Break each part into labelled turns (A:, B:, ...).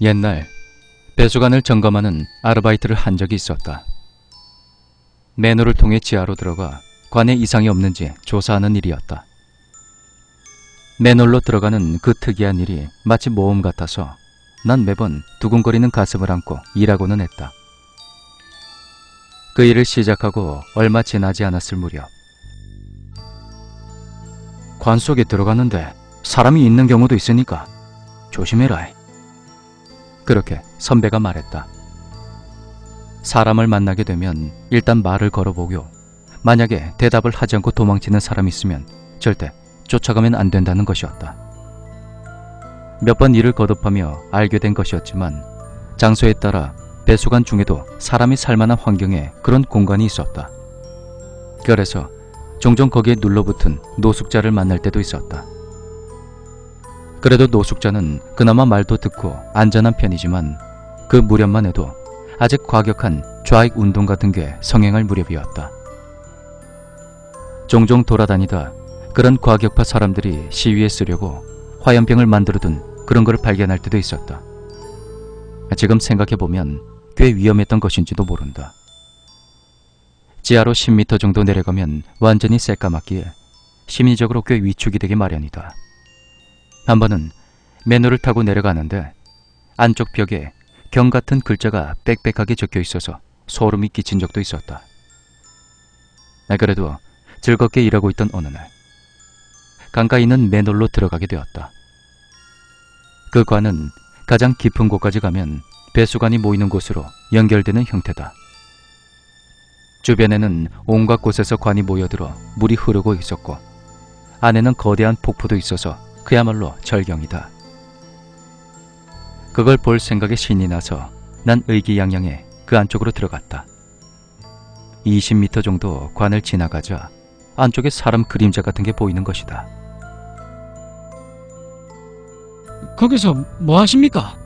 A: 옛날 배수관을 점검하는 아르바이트를 한 적이 있었다. 맨홀을 통해 지하로 들어가 관에 이상이 없는지 조사하는 일이었다. 맨홀로 들어가는 그 특이한 일이 마치 모험 같아서 난 매번 두근거리는 가슴을 안고 일하고는 했다. 그 일을 시작하고 얼마 지나지 않았을 무렵 관 속에 들어갔는데 사람이 있는 경우도 있으니까 조심해라. 그렇게 선배가 말했다. 사람을 만나게 되면 일단 말을 걸어보고 만약에 대답을 하지 않고 도망치는 사람이 있으면 절대 쫓아가면 안 된다는 것이었다. 몇 번 일을 거듭하며 알게 된 것이었지만 장소에 따라 배수관 중에도 사람이 살만한 환경에 그런 공간이 있었다. 그래서 종종 거기에 눌러붙은 노숙자를 만날 때도 있었다. 그래도 노숙자는 그나마 말도 듣고 안전한 편이지만 그 무렵만 해도 아직 과격한 좌익 운동 같은 게 성행할 무렵이었다. 종종 돌아다니다 그런 과격파 사람들이 시위에 쓰려고 화염병을 만들어둔 그런 걸 발견할 때도 있었다. 지금 생각해보면 꽤 위험했던 것인지도 모른다. 지하로 10m 정도 내려가면 완전히 새까맣기에 심리적으로 꽤 위축이 되기 마련이다. 한 번은 맨홀을 타고 내려가는데 안쪽 벽에 경 같은 글자가 빽빽하게 적혀 있어서 소름이 끼친 적도 있었다. 아, 그래도 즐겁게 일하고 있던 어느 날 강가에 있는 맨홀로 들어가게 되었다. 그 관은 가장 깊은 곳까지 가면 배수관이 모이는 곳으로 연결되는 형태다. 주변에는 온갖 곳에서 관이 모여들어 물이 흐르고 있었고 안에는 거대한 폭포도 있어서 그야말로 절경이다. 그걸 볼 생각에 신이 나서 난 의기양양해 그 안쪽으로 들어갔다. 20m 정도 관을 지나가자 안쪽에 사람 그림자 같은 게 보이는 것이다.
B: 거기서 뭐 하십니까?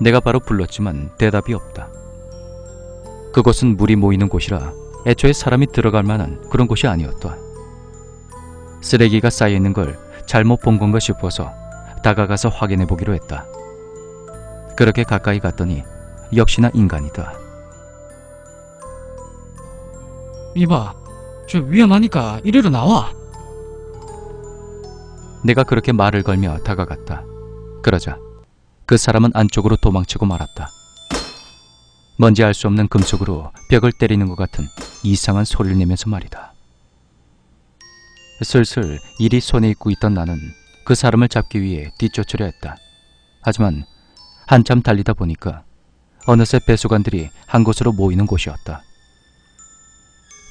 A: 내가 바로 불렀지만 대답이 없다. 그곳은 물이 모이는 곳이라 애초에 사람이 들어갈 만한 그런 곳이 아니었다. 쓰레기가 쌓여 있는 걸 잘못 본 건가 싶어서 다가가서 확인해 보기로 했다. 그렇게 가까이 갔더니 역시나 인간이다.
B: 이봐, 저 위험하니까 이리로 나와.
A: 내가 그렇게 말을 걸며 다가갔다. 그러자 그 사람은 안쪽으로 도망치고 말았다. 뭔지 알 수 없는 금속으로 벽을 때리는 것 같은 이상한 소리를 내면서 말이다. 슬슬 일이 손에 익고 있던 나는 그 사람을 잡기 위해 뒤쫓으려 했다. 하지만 한참 달리다 보니까 어느새 배수관들이 한 곳으로 모이는 곳이었다.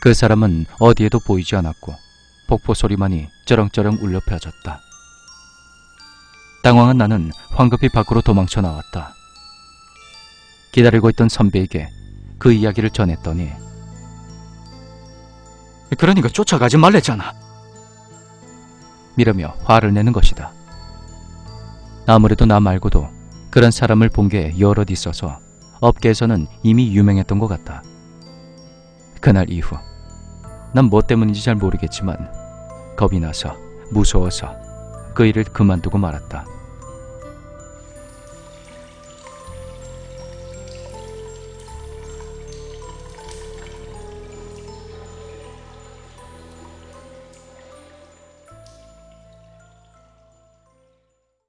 A: 그 사람은 어디에도 보이지 않았고 폭포 소리만이 쩌렁쩌렁 울려 퍼졌다. 당황한 나는 황급히 밖으로 도망쳐 나왔다. 기다리고 있던 선배에게 그 이야기를 전했더니
B: 그러니까 쫓아가지 말랬잖아.
A: 미라며 화를 내는 것이다. 아무래도 나 말고도 그런 사람을 본 게 여럿 있어서 업계에서는 이미 유명했던 것 같다. 그날 이후 난 뭐 때문인지 잘 모르겠지만 겁이 나서 무서워서 그 일을 그만두고 말았다.